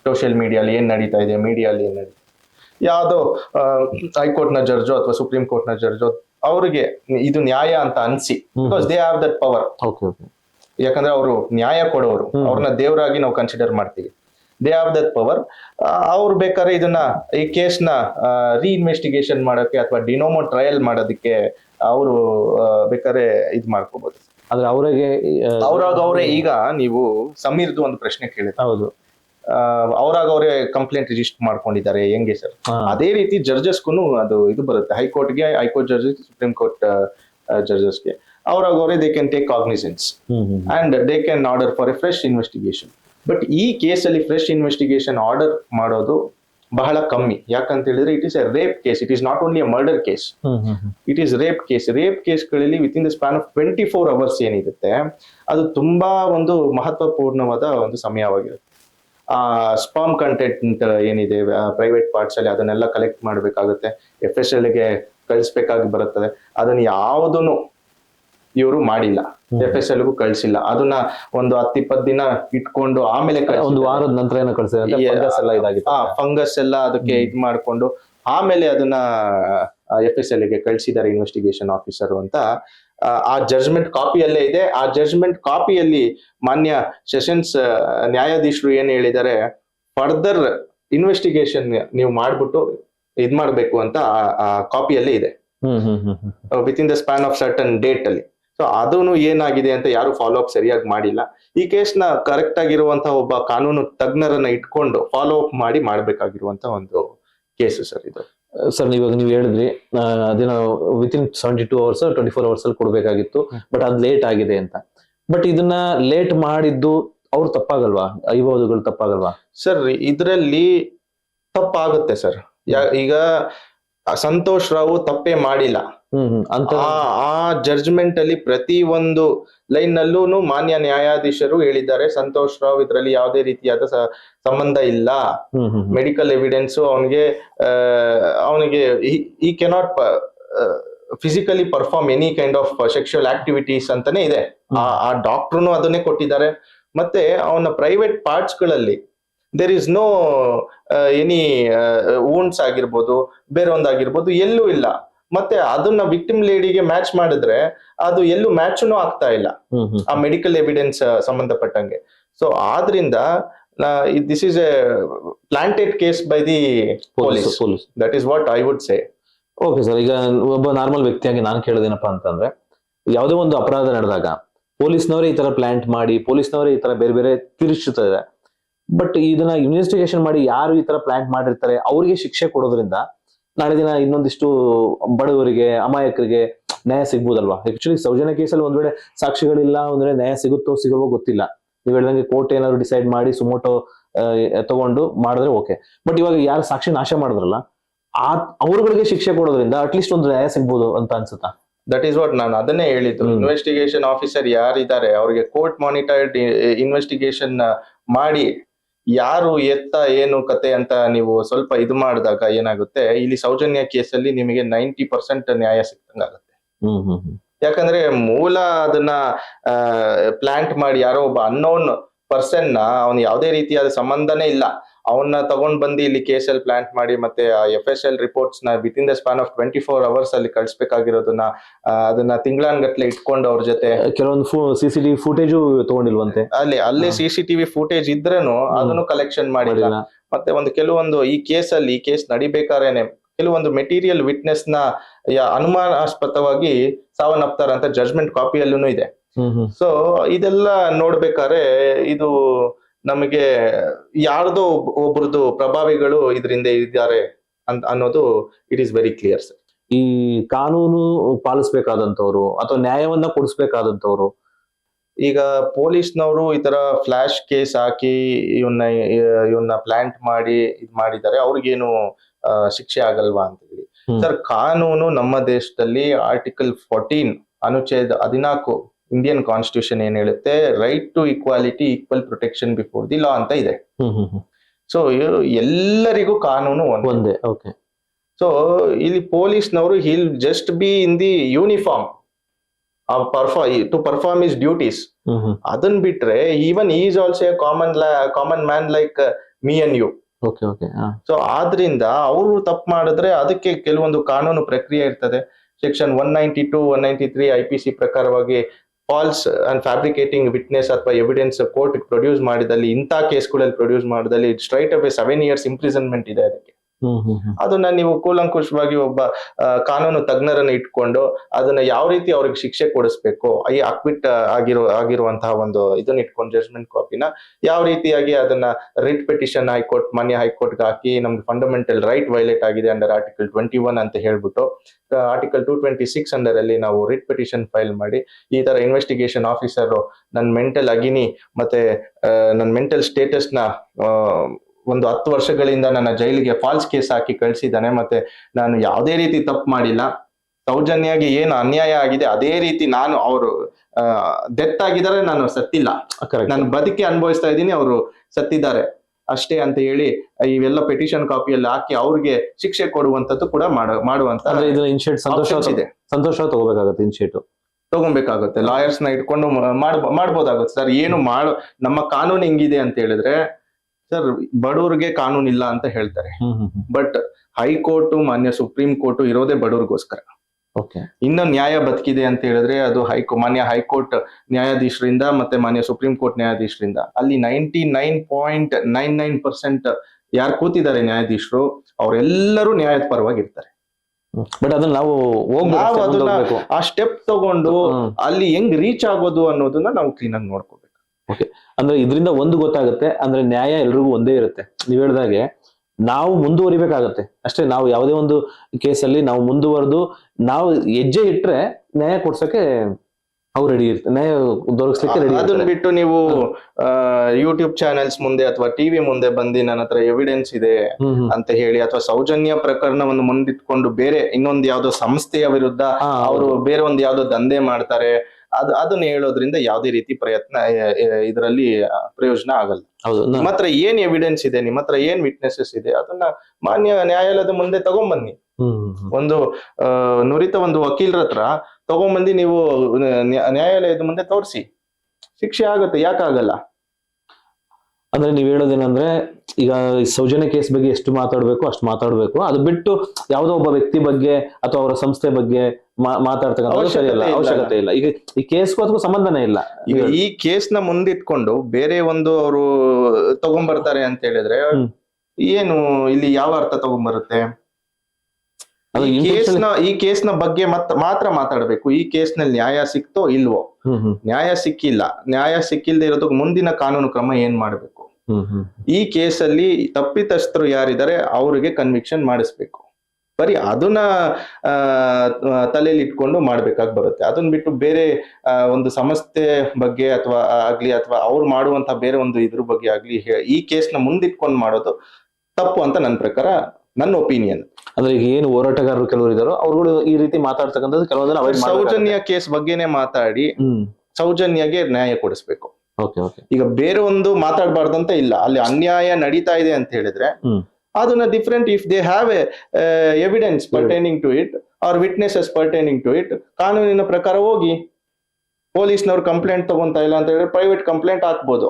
ಸೋಷಿಯಲ್ ಮೀಡಿಯಲ್ಲಿ ಏನ್ ನಡೀತಾ ಇದೆ ಮೀಡಿಯಲ್ಲಿ ಏನ್ ನಡೀತಾ ಯಾವುದೋ ಹೈಕೋರ್ಟ್ನ ಜಡ್ಜೋ ಅಥವಾ ಸುಪ್ರೀಂ ಕೋರ್ಟ್ನ ಜಡ್ಜೋ ಅವ್ರಿಗೆ ಇದು ನ್ಯಾಯ ಅಂತ ಅನ್ಸಿ because they have that power ಯಾಕಂದ್ರೆ ಅವರು ನ್ಯಾಯ ಕೊಡೋರು ಅವ್ರನ್ನ ದೇವರಾಗಿ ನಾವು ಕನ್ಸಿಡರ್ ಮಾಡ್ತೀವಿ. ದೇ ಹ್ಯಾವ್ ದಟ್ ಪವರ್ ಅವ್ರು ಬೇಕಾದ್ರೆ ಇದನ್ನ ಈ ಕೇಸ್ನ ರೀಇನ್ವೆಸ್ಟಿಗೇಷನ್ ಮಾಡೋಕೆ ಅಥವಾ ಡಿನೋಮೋ ಟ್ರಯಲ್ ಮಾಡೋದಕ್ಕೆ ಅವರು ಬೇಕಾದ್ರೆ ಇದು ಮಾಡ್ಕೋಬಹುದು ಆದ್ರೆ ಅವರಿಗೆ ಅವ್ರಾಗ ಅವರೇ ಈಗ ನೀವು ಸಮೀರ್ದು ಒಂದು ಪ್ರಶ್ನೆ ಕೇಳಿದ್ರೆ. ಹೌದು. ಅವ್ರಾಗ ಅವರೇ ಕಂಪ್ಲೇಂಟ್ ರಿಜಿಸ್ಟರ್ ಮಾಡ್ಕೊಂಡಿದ್ದಾರೆ ಹೆಂಗೆ ಸರ್? ಅದೇ ರೀತಿ ಜಡ್ಜಸ್ಗೂ ಅದು ಇದು ಬರುತ್ತೆ. ಹೈಕೋರ್ಟ್ಗೆ high court judges Supreme Court ಜಡ್ಜಸ್ಗೆ. ಅವ್ರಾಗ ಅವರೇ they can take cognizance and they can order for a fresh investigation but ಈ ಕೇಸಲ್ಲಿ ಫ್ರೆಶ್ ಇನ್ವೆಸ್ಟಿಗೇಷನ್ ಆರ್ಡರ್ ಮಾಡೋದು ಬಹಳ ಕಮ್ಮಿ. ಯಾಕಂತ ಹೇಳಿದ್ರೆ it is a rape case it is not only a murder case it is rape case rape ಕೇಸ್ಗಳಲ್ಲಿ within the span of twenty four hours ಏನಿರುತ್ತೆ ಅದು ತುಂಬಾ ಒಂದು ಮಹತ್ವಪೂರ್ಣವಾದ ಒಂದು ಸಮಯವಾಗಿರುತ್ತೆ. ಆ ಸ್ಪಾಮ್ ಕಂಟೆಂಟ್ ಏನಿದೆ ಪ್ರೈವೇಟ್ ಪಾರ್ಟ್ಸ್ ಅಲ್ಲಿ ಅದನ್ನೆಲ್ಲ ಕಲೆಕ್ಟ್ ಮಾಡಬೇಕಾಗುತ್ತೆ. ಎಫ್ ಎಸ್ ಎಲ್ಗೆ ಕಳಿಸ್ಬೇಕಾಗಿ ಬರುತ್ತದೆ. ಅದನ್ನ ಯಾವುದನ್ನು ಇವರು ಮಾಡಿಲ್ಲ. ಎಫ್ ಎಸ್ ಎಲ್ಗೂ ಕಳಿಸಿಲ್ಲ. ಅದನ್ನ ಒಂದು ಹತ್ತಿಪ್ಪತ್ತು ದಿನ ಇಟ್ಕೊಂಡು ಆಮೇಲೆ ಒಂದು ವಾರದ ನಂತರ ಏನೋ ಕಳ್ಸಿದ್ರೆ ಫಂಗಸ್ ಎಲ್ಲ ಇದಾಗಿತ್ತು ಫಂಗಸ್ ಎಲ್ಲ ಅದಕ್ಕೆ ಇದ್ ಮಾಡ್ಕೊಂಡು ಆಮೇಲೆ ಅದನ್ನ ಎಫ್ ಎಸ್ ಎಲ್ಗೆ ಕಳಿಸಿದ್ದಾರೆ ಇನ್ವೆಸ್ಟಿಗೇಷನ್ ಆಫೀಸರ್ ಅಂತ. ಆ, ಜಡ್ಜ್ಮೆಂಟ್ ಕಾಪಿಯಲ್ಲೇ ಇದೆ. ಆ ಜಡ್ಜ್ಮೆಂಟ್ ಕಾಪಿಯಲ್ಲಿ ಮಾನ್ಯ ಸೆಷನ್ಸ್ ನ್ಯಾಯಾಧೀಶರು ಏನ್ ಹೇಳಿದ್ದಾರೆ ಫರ್ದರ್ ಇನ್ವೆಸ್ಟಿಗೇಷನ್ ನೀವು ಮಾಡ್ಬಿಟ್ಟು ಇದ್ ಮಾಡ್ಬೇಕು ಅಂತ ಆ ಕಾಪಿಯಲ್ಲೇ ಇದೆ. Within the span of certain date ಅಲ್ಲಿ. ಸೊ ಅದೂ ಏನಾಗಿದೆ ಅಂತ ಯಾರು ಫಾಲೋ ಅಪ್ ಸರಿಯಾಗಿ ಮಾಡಿಲ್ಲ. ಈ ಕೇಸ್ನ ಕರೆಕ್ಟ್ ಆಗಿರುವಂತಹ ಒಬ್ಬ ಕಾನೂನು ತಜ್ಞರನ್ನ ಇಟ್ಕೊಂಡು ಫಾಲೋ ಅಪ್ ಮಾಡಿ ಮಾಡಬೇಕಾಗಿರುವಂತ ಒಂದು ಕೇಸು ಸರ್ ಇದು. ಸರ್ ಇವಾಗ ನೀವು ಹೇಳಿದ್ರಿ ಅದೇನೋ within seventy two hours twenty four hours ಅಲ್ಲಿ ಕೊಡಬೇಕಾಗಿತ್ತು ಬಟ್ ಅದು ಲೇಟ್ ಆಗಿದೆ ಅಂತ. ಬಟ್ ಇದನ್ನ ಲೇಟ್ ಮಾಡಿದ್ದು ಅವ್ರು ತಪ್ಪಾಗಲ್ವಾ? ಐವೋದುಗಳು ತಪ್ಪಾಗಲ್ವಾ? ಸರ್ ಇದರಲ್ಲಿ ತಪ್ಪಾಗುತ್ತೆ ಸರ್ ಈಗ ಸಂತೋಷ್ ರಾವ್ ತಪ್ಪೇ ಮಾಡಿಲ್ಲ. ಅಂತ ಆ ಜಡ್ಜ್ಮೆಂಟ್ ಅಲ್ಲಿ ಪ್ರತಿ ಒಂದು ಲೈನ್ ನಲ್ಲೂ ಮಾನ್ಯ ನ್ಯಾಯಾಧೀಶರು ಹೇಳಿದ್ದಾರೆ. ಸಂತೋಷ್ ರಾವ್ ಇದರಲ್ಲಿ ಯಾವುದೇ ರೀತಿಯಾದ ಸಂಬಂಧ ಇಲ್ಲ. ಮೆಡಿಕಲ್ ಎವಿಡೆನ್ಸ್ ಅವನಿಗೆ ಅವನಿಗೆ ಈ cannot physically perform any kind of sexual activities ಅಂತಾನೆ ಇದೆ. ಆ ಆ ಡಾಕ್ಟ್ರುನು ಅದನ್ನೇ ಕೊಟ್ಟಿದ್ದಾರೆ. ಮತ್ತೆ ಅವನ private ಪಾರ್ಟ್ಸ್ಗಳಲ್ಲಿ there is no any wounds ಆಗಿರ್ಬೋದು ಬೇರೆ ಒಂದಾಗಿರ್ಬೋದು ಎಲ್ಲೂ ಇಲ್ಲ. ಮತ್ತೆ ಅದನ್ನ ವಿಕ್ಟಿಮ್ ಲೇಡಿಗೆ ಮ್ಯಾಚ್ ಮಾಡಿದ್ರೆ ಅದು ಎಲ್ಲೂ ಮ್ಯಾಚ್ನು ಆಗ್ತಾ ಇಲ್ಲ. ಆ ಮೆಡಿಕಲ್ ಎವಿಡೆನ್ಸ್ ಸಂಬಂಧಪಟ್ಟಂಗೆ. ಸೊ ಆದ್ರಿಂದ this is a planted case by the police that is what I would say okay sir ಈಗ ಒಬ್ಬ ನಾರ್ಮಲ್ ವ್ಯಕ್ತಿಯಾಗಿ ನಾನು ಕೇಳೋದೇನಪ್ಪ ಅಂತಂದ್ರೆ ಯಾವುದೇ ಒಂದು ಅಪರಾಧ ನಡೆದಾಗ ಪೊಲೀಸ್ನವರೇ ಈ ತರ ಪ್ಲಾಂಟ್ ಮಾಡಿ ಪೊಲೀಸ್ನವರೇ ಈ ತರ ಬೇರೆ ಬೇರೆ ತಿರುಗಿಸುತ್ತದೆ ಬಟ್ ಇದನ್ನ ಇನ್ವೆಸ್ಟಿಗೇಷನ್ ಮಾಡಿ ಯಾರು ಈ ತರ ಪ್ಲಾಂಟ್ ಮಾಡಿರ್ತಾರೆ ಅವ್ರಿಗೆ ಶಿಕ್ಷೆ ಕೊಡೋದ್ರಿಂದ ನಾಳೆ ದಿನ ಇನ್ನೊಂದಿಷ್ಟು ಬಡವರಿಗೆ ಅಮಾಯಕರಿಗೆ ನ್ಯಾಯ ಸಿಗ್ಬೋದಲ್ವಾ? ಆಕ್ಚುಲಿ ಸೌಜನ್ಯ ಕೇಸಲ್ಲಿ ಒಂದ್ ವೇಳೆ ಸಾಕ್ಷಿಗಳಿಲ್ಲ ಒಂದ್ ವೇಳೆ ನ್ಯಾಯ ಸಿಗುತ್ತೋ ಸಿಗಲ್ವೋ ಗೊತ್ತಿಲ್ಲ. ನೀವು ಹೇಳಿದಂಗೆ ಕೋರ್ಟ್ ಏನಾದ್ರು ಡಿಸೈಡ್ ಮಾಡಿ ಸುಮೋಟೋ ತಗೊಂಡು ಮಾಡಿದ್ರೆ ಓಕೆ ಬಟ್ ಇವಾಗ ಯಾರು ಸಾಕ್ಷಿ ನಾಶ ಮಾಡಿದ್ರಲ್ಲ ಆ ಅವ್ರುಗಳಿಗೆ ಶಿಕ್ಷೆ ಕೊಡೋದ್ರಿಂದ ಅಟ್ಲೀಸ್ಟ್ ಒಂದು ನ್ಯಾಯ ಸಿಗ್ಬೋದು ಅಂತ ಅನ್ಸುತ್ತಾ? ದಟ್ ಈಸ್ ವಾಟ್ ನಾನು ಅದನ್ನೇ ಹೇಳಿದ್ದು. ಇನ್ವೆಸ್ಟಿಗೇಷನ್ ಆಫೀಸರ್ ಯಾರಿದ್ದಾರೆ ಅವರಿಗೆ ಕೋರ್ಟ್ ಮಾನಿಟರ್ಡ್ ಇನ್ವೆಸ್ಟಿಗೇಷನ್ ಮಾಡಿ ಯಾರು ಎತ್ತ ಏನು ಕತೆ ಅಂತ ನೀವು ಸ್ವಲ್ಪ ಇದು ಮಾಡಿದಾಗ ಏನಾಗುತ್ತೆ? ಇಲ್ಲಿ ಸೌಜನ್ಯ ಕೇಸಲ್ಲಿ ನಿಮಗೆ ನೈಂಟಿ ಪರ್ಸೆಂಟ್ ನ್ಯಾಯ ಸಿಕ್ತಂಗಾಗುತ್ತೆ ಯಾಕಂದ್ರೆ ಮೂಲ ಅದನ್ನ ಪ್ಲಾಂಟ್ ಮಾಡಿ ಯಾರೋ ಒಬ್ಬ ಅನ್ನೋನ್ ಪರ್ಸನ್ನ ಅವನ್ ಯಾವುದೇ ರೀತಿಯಾದ ಸಂಬಂಧನೇ ಇಲ್ಲ. ಅವನ್ನ ತಗೊಂಡ್ ಬಂದು ಇಲ್ಲಿ ಕೇಸಲ್ಲಿ ಪ್ಲಾಂಟ್ ಮಾಡಿ ಮತ್ತೆ F S L ರಿಪೋರ್ಟ್ಸ್ನ with in the span of twenty four hours ಅಲ್ಲಿ ಕಳಿಸಬೇಕಾಗಿರೋದನ್ನ ಅದನ್ನ ತಿಂಗಳಾನ್ಗಟ್ಲೆ ಇಟ್ಕೊಂಡು ಅವ್ರ ಜೊತೆ. ಕೆಲವೊಂದು ಸಿ ಸಿ ಟಿವಿ ಫುಟೇಜು ತಗೊಂಡಿಲ್ವಂತೆ? ಅಲ್ಲಿ ಅಲ್ಲಿ ಹಾ. ಸಿ ಸಿ ಟಿವಿ ಫುಟೇಜ್ ಇದ್ರೇನು ಅದನ್ನು ಕಲೆಕ್ಷನ್ ಮಾಡಿಲ್ಲ. ಮತ್ತೆ ಒಂದು ಕೆಲವೊಂದು ಈ ಕೇಸಲ್ಲಿ ಈ ಕೇಸ್ ನಡಿಬೇಕಾರೇನೆ ಕೆಲವೊಂದು ಮೆಟೀರಿಯಲ್ ವಿಟ್ನೆಸ್ನ ಅನುಮಾನಾಸ್ಪದವಾಗಿ ಸಾವನ್ನಪ್ತಾರ ಅಂತ ಜಡ್ಜ್ಮೆಂಟ್ ಕಾಪಿಯಲ್ಲೂ ಇದೆ. ಸೊ ಇದೆಲ್ಲ ನೋಡ್ಬೇಕಾದ್ರೆ ಇದು ನಮಗೆ ಯಾರ್ದೋ ಒಬ್- ಒಬ್ರದ್ದು ಪ್ರಭಾವಿಗಳು ಇದರಿಂದ ಇದ್ದಾರೆ ಅಂತ ಅನ್ನೋದು it is very clear sir ಈ ಕಾನೂನು ಪಾಲಿಸ್ಬೇಕಾದಂತವ್ರು ಅಥವಾ ನ್ಯಾಯವನ್ನ ಕೊಡಿಸ್ಬೇಕಾದಂತವ್ರು ಈಗ ಪೊಲೀಸ್ನವರು ಈ ತರ ಫ್ಲಾಶ್ ಕೇಸ್ ಹಾಕಿ ಇವನ್ನ ಇವನ್ನ ಪ್ಲಾಂಟ್ ಮಾಡಿ ಇದ್ ಮಾಡಿದ್ದಾರೆ ಅವ್ರಿಗೇನು ಶಿಕ್ಷೆ ಆಗಲ್ವಾ ಅಂತ ಹೇಳಿ. ಸರ್ ಕಾನೂನು ನಮ್ಮ ದೇಶದಲ್ಲಿ ಆರ್ಟಿಕಲ್ ಫೋರ್ಟೀನ್ ಅನುಚ್ಛೇದ ಹದಿನಾಲ್ಕು ಇಂಡಿಯನ್ ಕಾನ್ಸ್ಟಿಟ್ಯೂಷನ್ ಏನ್ ಹೇಳುತ್ತೆ? Right to equality equal protection before the law ಅಂತ ಇದೆ. ಸೊ ಎಲ್ಲರಿಗೂ ಕಾನೂನು ಒಂದೇ. ಒಂದೇ ಓಕೆ ಸೊ ಇಲ್ಲಿ ಪೊಲೀಸ್ನವರು he'll just be in the uniform to perform is duties ಅದನ್ ಬಿಟ್ರೆ even is also common common man like me and you so ಆದ್ರಿಂದ ಅವರು ತಪ್ಪು ಮಾಡಿದ್ರೆ ಅದಕ್ಕೆ ಕೆಲವೊಂದು ಕಾನೂನು ಪ್ರಕ್ರಿಯೆ ಇರ್ತದೆ. Section one ninety two one ninety three I P C ಪ್ರಕಾರವಾಗಿ ಫಾಲ್ಸ್ ಅಂಡ್ ಫ್ಯಾಬ್ರಿಕೇಟಿಂಗ್ ವಿಟ್ನೆಸ್ ಅಥವಾ ಎವಿಡೆನ್ಸ್ ಕೋರ್ಟ್ ಪ್ರೊಡ್ಯೂಸ್ ಮಾಡಿದಲ್ಲಿ, ಇಂಥ ಕೇಸ್ಗಳಲ್ಲಿ ಪ್ರೊಡ್ಯೂಸ್ ಮಾಡಿದಲ್ಲಿ straight away seven years imprisonment ಇದೆ ಅದಕ್ಕೆ. ಅದನ್ನ ನೀವು ಕೂಲಂಕುಷವಾಗಿ ಒಬ್ಬ ಕಾನೂನು ತಜ್ಞರನ್ನ ಇಟ್ಕೊಂಡು ಅದನ್ನ ಯಾವ ರೀತಿ ಅವ್ರಿಗೆ ಶಿಕ್ಷೆ ಕೊಡಿಸ್ಬೇಕು, ಈ ಅಕ್ವಿಟ್ ಆಗಿರೋ, ಆಗಿರುವಂತಹ ಒಂದು ಇದನ್ನ ಇಟ್ಕೊಂಡು ಜಜ್ಮೆಂಟ್ ಕಾಪಿನ ಯಾವ ರೀತಿಯಾಗಿ ಅದನ್ನ ರಿಟ್ ಪಿಟಿಷನ್ ಹೈಕೋರ್ಟ್, ಮಾನ್ಯ ಹೈಕೋರ್ಟ್ಗೆ ಹಾಕಿ ನಮ್ಗೆ ಫಂಡಮೆಂಟಲ್ ರೈಟ್ ವೈಲೇಟ್ ಆಗಿದೆ ಅಂಡರ್ ಆರ್ಟಿಕಲ್ ಟ್ವೆಂಟಿ ಒನ್ ಅಂತ ಹೇಳ್ಬಿಟ್ಟು article two twenty six under ಅಲ್ಲಿ ನಾವು ರಿಟ್ ಪಿಟಿಷನ್ ಫೈಲ್ ಮಾಡಿ, ಈ ತರ ಇನ್ವೆಸ್ಟಿಗೇಷನ್ ಆಫೀಸರ್ ನನ್ನ ಮೆಂಟಲ್ ಅಗಿನಿ ಮತ್ತೆ ನನ್ನ ಮೆಂಟಲ್ ಸ್ಟೇಟಸ್ನ ಒಂದು ಹತ್ತು ವರ್ಷಗಳಿಂದ ನನ್ನ ಜೈಲಿಗೆ ಫಾಲ್ಸ್ ಕೇಸ್ ಹಾಕಿ ಕಳಿಸಿದ್ದಾನೆ ಮತ್ತೆ ನಾನು ಯಾವುದೇ ರೀತಿ ತಪ್ಪು ಮಾಡಿಲ್ಲ. ಸೌಜನ್ಯಾಗಿ ಏನು ಅನ್ಯಾಯ ಆಗಿದೆ ಅದೇ ರೀತಿ ನಾನು ಅವರು ಡೆತ್ ಆಗಿದ್ದಾರೆ ನಾನು ಸತ್ತಿಲ್ಲ. ನಾನು ಬದುಕಿ ಅನುಭವಿಸ್ತಾ ಇದ್ದೀನಿ ಅವರು ಸತ್ತಿದ್ದಾರೆ. ಅಷ್ಟೇ ಅಂತ ಹೇಳಿ ಇವೆಲ್ಲ ಪೆಟಿಷನ್ ಕಾಪಿಯಲ್ಲಿ ಹಾಕಿ ಅವ್ರಿಗೆ ಶಿಕ್ಷೆ ಕೊಡುವಂತದ್ದು ಕೂಡ ಮಾಡ ಮಾಡುವಂತ ಸಂತೋಷ ತಗೋಬೇಕಾಗುತ್ತೆ ಇದೆ. ಸಂತೋಷ ತಗೋಬೇಕಾಗತ್ತೆ ಲಾಯರ್ಸ್ನ ಇಟ್ಕೊಂಡು ಮಾಡ್ಬೋದಾಗುತ್ತೆ. ಸರ್ ಏನು ಮಾಡ ನಮ್ಮ ಕಾನೂನು ಹೆಂಗಿದೆ ಅಂತ ಹೇಳಿದ್ರೆ ಸರ್ ಬಡವ್ರಿಗೆ ಕಾನೂನು ಇಲ್ಲ ಅಂತ ಹೇಳ್ತಾರೆ. ಬಟ್ ಹೈಕೋರ್ಟ್ ಮಾನ್ಯ ಸುಪ್ರೀಂ ಕೋರ್ಟ್ ಇರೋದೇ ಬಡವ್ರಿಗೋಸ್ಕರ. ಓಕೆ. ಇನ್ನು ನ್ಯಾಯ ಬದುಕಿದೆ ಅಂತ ಹೇಳಿದ್ರೆ ಅದು ಹೈಕೋ ಮಾನ್ಯ ಹೈಕೋರ್ಟ್ ನ್ಯಾಯಾಧೀಶರಿಂದ ಮತ್ತೆ ಮಾನ್ಯ ಸುಪ್ರೀಂ ಕೋರ್ಟ್ ನ್ಯಾಯಾಧೀಶರಿಂದ. ಅಲ್ಲಿ ninety nine point nine nine percent ಯಾರು ಕೂತಿದ್ದಾರೆ ನ್ಯಾಯಾಧೀಶರು ಅವರೆಲ್ಲರೂ ನ್ಯಾಯದ ಪರವಾಗಿರ್ತಾರೆ. ಬಟ್ ಅದನ್ನ ನಾವು ಹೋಗ್ಬೇಕು ಆ ಸ್ಟೆಪ್ ತಗೊಂಡು ಅಲ್ಲಿ ಹೆಂಗ್ ರೀಚ್ ಆಗೋದು ಅನ್ನೋದನ್ನ ನಾವು ಕ್ಲೀನ್ ಆಗಿ ನೋಡ್ಕೋಬೇಕು. ಅಂದ್ರೆ ಇದರಿಂದ ಒಂದು ಗೊತ್ತಾಗುತ್ತೆ ಅಂದ್ರೆ ನ್ಯಾಯ ಎಲ್ರಿಗೂ ಒಂದೇ ಇರುತ್ತೆ. ನೀವ್ ಹೇಳ್ದಾಗೆ ನಾವು ಮುಂದುವರಿಬೇಕಾಗತ್ತೆ. ಅಷ್ಟೇ ನಾವು ಯಾವುದೇ ಒಂದು ಕೇಸಲ್ಲಿ ನಾವು ಮುಂದುವರೆದು ನಾವು ಹೆಜ್ಜೆ ಇಟ್ರೆ ನ್ಯಾಯ ಕೊಡ್ಸಕ್ಕೆ ಅವ್ರು ರೆಡಿ ಇರ್ತಾರೆ ನ್ಯಾಯ ದೊರಕಿಸ್ಲಿಕ್ಕೆ ರೆಡಿ ಅದನ್ನ ಬಿಟ್ಟು ನೀವು ಯೂಟ್ಯೂಬ್ ಚಾನೆಲ್ಸ್ ಮುಂದೆ ಅಥವಾ ಟಿವಿ ಮುಂದೆ ಬಂದು ನನ್ನ ಹತ್ರ ಎವಿಡೆನ್ಸ್ ಇದೆ ಅಂತ ಹೇಳಿ ಅಥವಾ ಸೌಜನ್ಯ ಪ್ರಕರಣವನ್ನು ಮುಂದಿಟ್ಕೊಂಡು ಬೇರೆ ಇನ್ನೊಂದು ಯಾವ್ದೋ ಸಂಸ್ಥೆಯ ವಿರುದ್ಧ ಅವರು ಬೇರೆ ಒಂದು ಯಾವ್ದೋ ದಂಧೆ ಮಾಡ್ತಾರೆ ಅದು ಅದನ್ನ ಹೇಳೋದ್ರಿಂದ ಯಾವುದೇ ರೀತಿ ಪ್ರಯತ್ನ ಇದರಲ್ಲಿ ಪ್ರಯೋಜನ ಆಗಲ್ಲ. ನಿಮ್ಮ ಹತ್ರ ಏನ್ ಎವಿಡೆನ್ಸ್ ಇದೆ ನಿಮ್ಮ ಹತ್ರ ಏನ್ ವಿಟ್ನೆಸಸ್ ಇದೆ ಅದನ್ನ ಮಾನ್ಯ ನ್ಯಾಯಾಲಯದ ಮುಂದೆ ಹ್ಮ್. ಒಂದು ನುರಿತ ಒಂದು ವಕೀಲರ ಹತ್ರ ತಗೊಂಬಂದು ನೀವು ನ್ಯಾಯಾಲಯದ ಮುಂದೆ ತೋರಿಸಿ. ಶಿಕ್ಷೆ ಆಗುತ್ತೆ ಯಾಕಾಗಲ್ಲ? ಅಂದ್ರೆ ನೀವ್ ಹೇಳೋದೇನಂದ್ರೆ ಈಗ ಸೌಜನ್ಯ ಕೇಸ್ ಬಗ್ಗೆ ಎಷ್ಟು ಮಾತಾಡ್ಬೇಕು ಅಷ್ಟು ಮಾತಾಡ್ಬೇಕು. ಅದು ಬಿಟ್ಟು ಯಾವುದೋ ಒಬ್ಬ ವ್ಯಕ್ತಿ ಬಗ್ಗೆ ಅಥವಾ ಅವರ ಸಂಸ್ಥೆ ಬಗ್ಗೆ ಮಾ- ಮಾತಾಡ್ತಕ್ಕಂಥದ್ದು ಸರಿಯಲ್ಲ ಅವಶ್ಯಕತೆ ಇಲ್ಲ. ಅವಶ್ಯಕತೆ ಇಲ್ಲ. ಈಗ ಈ ಕೇಸ್ಗೂ ಅದಕ್ಕೂ ಸಂಬಂಧನೇ ಇಲ್ಲ. ಈಗ ಈ ಕೇಸ್ನ ಮುಂದಿಟ್ಕೊಂಡು ಬೇರೆ ಒಂದು ಅವರು ತಗೊಂಡ್ಬರ್ತಾರೆ ಅಂತ ಹೇಳಿದ್ರೆ ಏನು ಇಲ್ಲಿ ಯಾವ ಅರ್ಥ ತಗೊಂಡ್ಬರುತ್ತೆ ಈ ಕೇಸ್ನ ಈ ಕೇಸ್ನ ಬಗ್ಗೆ ಮತ್ ಮಾತ್ರ ಮಾತಾಡ್ಬೇಕು. ಈ ಕೇಸ್ನಲ್ಲಿ ನ್ಯಾಯ ಸಿಕ್ತೋ ಇಲ್ವೋ? ನ್ಯಾಯ ಸಿಕ್ಕಿಲ್ಲ. ನ್ಯಾಯ ಸಿಕ್ಕಿಲ್ಲದೆ ಇರೋದಕ್ಕೆ ಮುಂದಿನ ಕಾನೂನು ಕ್ರಮ ಏನ್ ಮಾಡ್ಬೇಕು? ಈ ಕೇಸಲ್ಲಿ ತಪ್ಪಿತಸ್ಥರು ಯಾರಿದ್ದಾರೆ ಅವರಿಗೆ ಕನ್ವಿಕ್ಷನ್ ಮಾಡಿಸ್ಬೇಕು. ಬರೀ ಅದನ್ನ ಆ, ತಲೆಯಲ್ಲಿ ಇಟ್ಕೊಂಡು ಮಾಡ್ಬೇಕಾಗಿ ಬರುತ್ತೆ. ಅದನ್ನ ಬಿಟ್ಟು ಬೇರೆ ಒಂದು ಸಂಸ್ಥೆ ಬಗ್ಗೆ ಅಥವಾ ಆಗ್ಲಿ ಅಥವಾ ಅವ್ರು ಮಾಡುವಂತ ಬೇರೆ ಒಂದು ಇದ್ರ ಬಗ್ಗೆ ಆಗ್ಲಿ ಈ ಕೇಸ್ನ ಮುಂದಿಟ್ಕೊಂಡು ಮಾಡೋದು ತಪ್ಪು ಅಂತ ನನ್ನ ಪ್ರಕಾರ ನನ್ನ ಒಪಿನಿಯನ್ ಅಂದ್ರೆ ಈಗ ಏನು ಹೋರಾಟಗಾರರು ಕೆಲವರು ಇದ್ದಾರೋ ಅವ್ರುಗಳು ಈ ರೀತಿ ಮಾತಾಡ್ತಕ್ಕಂಥದ್ದು ಕೆಲವೊಂದನ್ನ ಅವಾಯ್ಡ್ ಸೌಜನ್ಯ ಕೇಸ್ ಬಗ್ಗೆನೇ ಮಾತಾಡಿ ಸೌಜನ್ಯಗೆ ನ್ಯಾಯ ಕೊಡಿಸ್ಬೇಕು. Okay okay. ಈಗ ಬೇರೆ ಒಂದು ಮಾತಾಡಬಾರ್ದಂತ ಇಲ್ಲ. ಅಲ್ಲಿ ಅನ್ಯಾಯ ನಡೀತಾ ಇದೆ ಅಂತ ಹೇಳಿದ್ರೆ ಅದನ್ನ different if they have a evidence pertaining to it or witnesses pertaining to it ಕಾನೂನಿನ ಪ್ರಕಾರ ಹೋಗಿ ಪೊಲೀಸ್ನವ್ರು ಕಂಪ್ಲೇಂಟ್ ತಗೊಂತ ಇಲ್ಲ ಅಂತ ಹೇಳಿದ್ರೆ ಪ್ರೈವೇಟ್ ಕಂಪ್ಲೇಂಟ್ ಹಾಕ್ಬೋದು.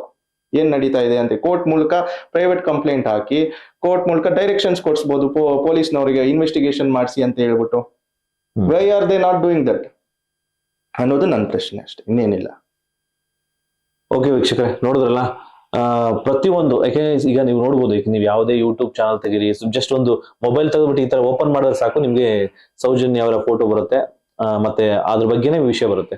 ಏನ್ ನಡೀತಾ ಇದೆ ಅಂತ ಕೋರ್ಟ್ ಮೂಲಕ ಪ್ರೈವೇಟ್ ಕಂಪ್ಲೇಂಟ್ ಹಾಕಿ ಕೋರ್ಟ್ ಮೂಲಕ ಡೈರೆಕ್ಷನ್ಸ್ ಕೊಡಿಸ್ಬೋದು ಪೊಲೀಸ್ನವರಿಗೆ ಇನ್ವೆಸ್ಟಿಗೇಷನ್ ಮಾಡಿಸಿ ಅಂತ ಹೇಳ್ಬಿಟ್ಟು. Why are they not doing that ಅನ್ನೋದು ನನ್ನ ಪ್ರಶ್ನೆ ಅಷ್ಟೇ ಇನ್ನೇನಿಲ್ಲ. ಓಕೆ ವೀಕ್ಷಕರೇ ನೋಡಿದ್ರಲ್ಲ ಪ್ರತಿಯೊಂದು ಯಾಕೆ ಈಗ ನೀವು ನೋಡ್ಬೋದು ಈಗ ನೀವು ಯಾವುದೇ ಯೂಟ್ಯೂಬ್ ಚಾನಲ್ ತೆಗೀರಿ ಜಸ್ಟ್ ಒಂದು ಮೊಬೈಲ್ ತೆಗೆದ್ಬಿಟ್ಟು ಈ ತರ ಓಪನ್ ಮಾಡಿದ್ರೆ ಸಾಕು ನಿಮ್ಗೆ ಸೌಜನ್ಯ ಅವರ ಫೋಟೋ ಬರುತ್ತೆ. ಮತ್ತೆ ಅದ್ರ ಬಗ್ಗೆನೇ ವಿಷಯ ಬರುತ್ತೆ.